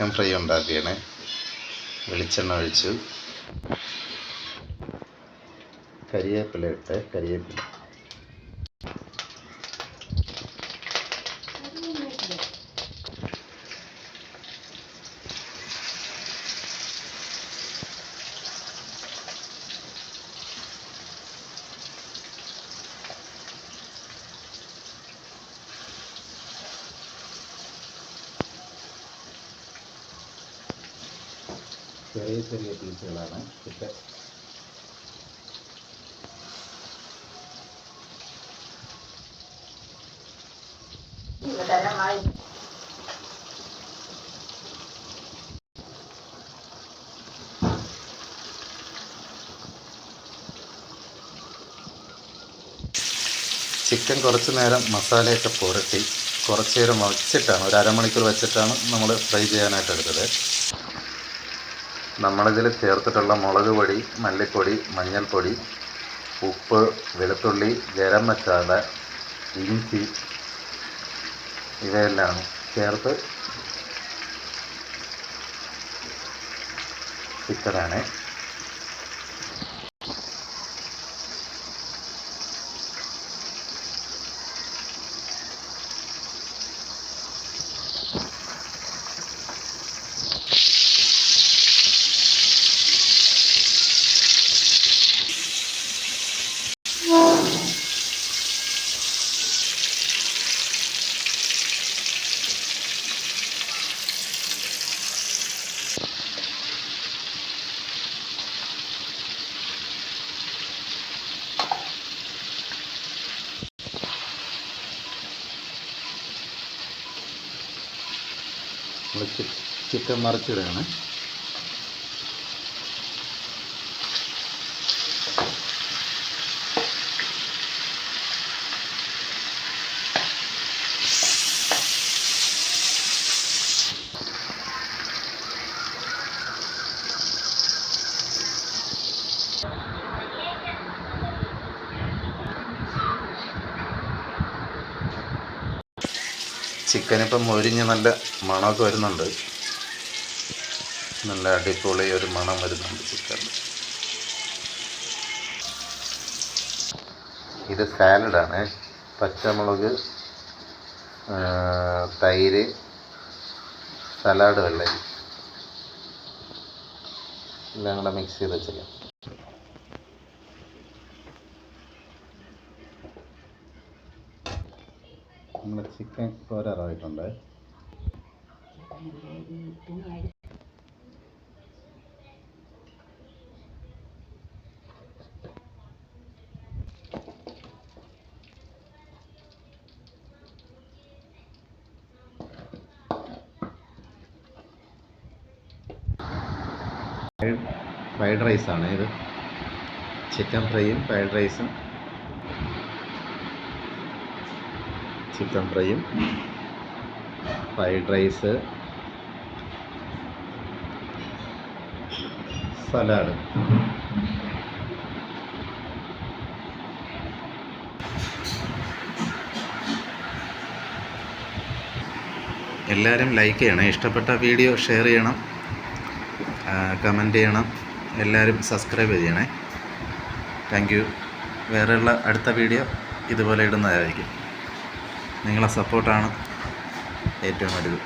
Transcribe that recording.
Chicken fry ഉണ്ടാക്കുകയാണ് വെളിച്ചെണ്ണ ഒഴിച്ചു. കരിവേപ്പില ഇട്ട് കരിവേപ്പില ചെറിയ ചെറിയ പീസുകളാണ്. ഇട്ട് ചിക്കൻ കുറച്ച് നേരം മസാലയൊക്കെ പുരട്ടി കുറച്ച് നേരം വച്ചിട്ടാണ് ഒരു അരമണിക്കൂർ വെച്ചിട്ടാണ് നമ്മൾ ഫ്രൈ ചെയ്യാനായിട്ട് എടുത്തത്. നമ്മളിതിൽ ചേർത്തിട്ടുള്ള മുളക് പൊടി മല്ലിപ്പൊടി മഞ്ഞൾപ്പൊടി ഉപ്പ് വെളുത്തുള്ളി ഗരം മസാല ഇഞ്ചി ഇവയെല്ലാം ചേർത്ത് ചിക്കനാണ് നമ്മൾ ചിക്കൻ മറിച്ചിടുകയാണ്. ചിക്കൻ ഇപ്പം മൊരിഞ്ഞ് നല്ല മണമൊക്കെ വരുന്നുണ്ട്. നല്ല അടിപൊളി ഒരു മണം വരുന്നുണ്ട് ചിക്കൻ ഇത് സാലഡാണ്. പച്ചമുളക് തൈര് സലാഡ് വെള്ളരി. എല്ലാം കൂടെ മിക്സ് ചെയ്ത് വെച്ചേക്കാം. നമ്മുടെ ചിക്കൻ പോരാറായിട്ടുണ്ട് ഫ്രൈഡ് റൈസാണ് ഇത്. ചിക്കൻ ഫ്രൈയും ഫ്രൈഡ് റൈസും ചിക്കൻ ഫ്രൈയും ഫ്രൈഡ് റൈസ് സലാഡ്. എല്ലാവരും ലൈക്ക് ചെയ്യണം. ഇഷ്ടപ്പെട്ട വീഡിയോ ഷെയർ ചെയ്യണം. കമന്റ് ചെയ്യണം. എല്ലാവരും സബ്സ്ക്രൈബ് ചെയ്യണേ. താങ്ക് യു വേറെയുള്ള അടുത്ത വീഡിയോ ഇതുപോലെ ഇടുന്നതായിരിക്കും. നിങ്ങളെ സപ്പോർട്ടാണ് ഏറ്റവും വലുത്